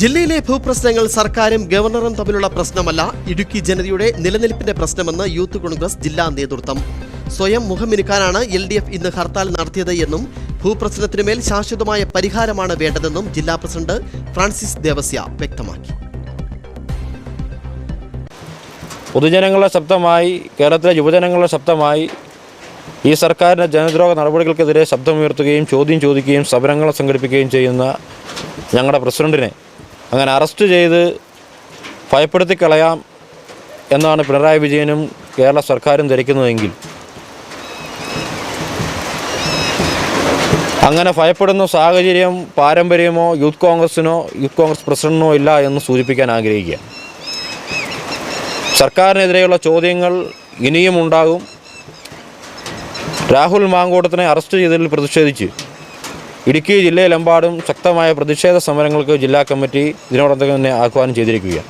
ജില്ലയിലെ ഭൂപ്രശ്നങ്ങൾ സർക്കാരും ഗവർണറും തമ്മിലുള്ള പ്രശ്നമല്ല ഇടുക്കി ജനതയുടെ നിലനിൽപ്പിന്റെ പ്രശ്നമെന്ന് യൂത്ത് കോൺഗ്രസ് ജില്ലാ നേതൃത്വം. സ്വയം മുഖമിനുക്കാനാണ് എൽ ഡി എഫ് ഇന്ന് ഹർത്താൽ നടത്തിയത് എന്നും ഭൂപ്രശ്നത്തിനുമേൽ ശാശ്വതമായ പരിഹാരമാണ് വേണ്ടതെന്നും ജില്ലാ പ്രസിഡന്റ് ഫ്രാൻസിസ് ദേവസ്യ വ്യക്തമാക്കി. പൊതുജനങ്ങളുടെ ശബ്ദമായി കേരളത്തിലെ യുവജനങ്ങളുടെ ശബ്ദമായി ഈ സർക്കാരിന്റെ ജനദ്രോഹ നടപടികൾക്കെതിരെ ശബ്ദമുയർത്തുകയും ചോദ്യം ചോദിക്കുകയും സമരങ്ങളെ സംഘടിപ്പിക്കുകയും ചെയ്യുന്ന ഞങ്ങളുടെ പ്രസിഡന്റിനെ അങ്ങനെ അറസ്റ്റ് ചെയ്ത് ഭയപ്പെടുത്തി കളയാം എന്നാണ് പിണറായി വിജയനും കേരള സർക്കാരും ധരിക്കുന്നതെങ്കിൽ. അങ്ങനെ ഭയപ്പെടുന്ന സാഹചര്യം പാരമ്പര്യമോ യൂത്ത് കോൺഗ്രസിനോ യൂത്ത് കോൺഗ്രസ് പ്രസിഡന്റിനോ ഇല്ല എന്ന് സൂചിപ്പിക്കാൻ ആഗ്രഹിക്കുക. സർക്കാരിനെതിരെയുള്ള ചോദ്യങ്ങൾ ഇനിയും ഉണ്ടാകും. രാഹുൽ മാങ്കോട്ടത്തിനെ അറസ്റ്റ് ചെയ്തതിൽ പ്രതിഷേധിച്ച് ഇടുക്കി ജില്ലയിലെമ്പാടും ശക്തമായ പ്രതിഷേധ സമരങ്ങൾക്ക് ജില്ലാ കമ്മിറ്റി ഇതിനോടൊപ്പം തന്നെ ആഹ്വാനം ചെയ്തിരിക്കുകയാണ്.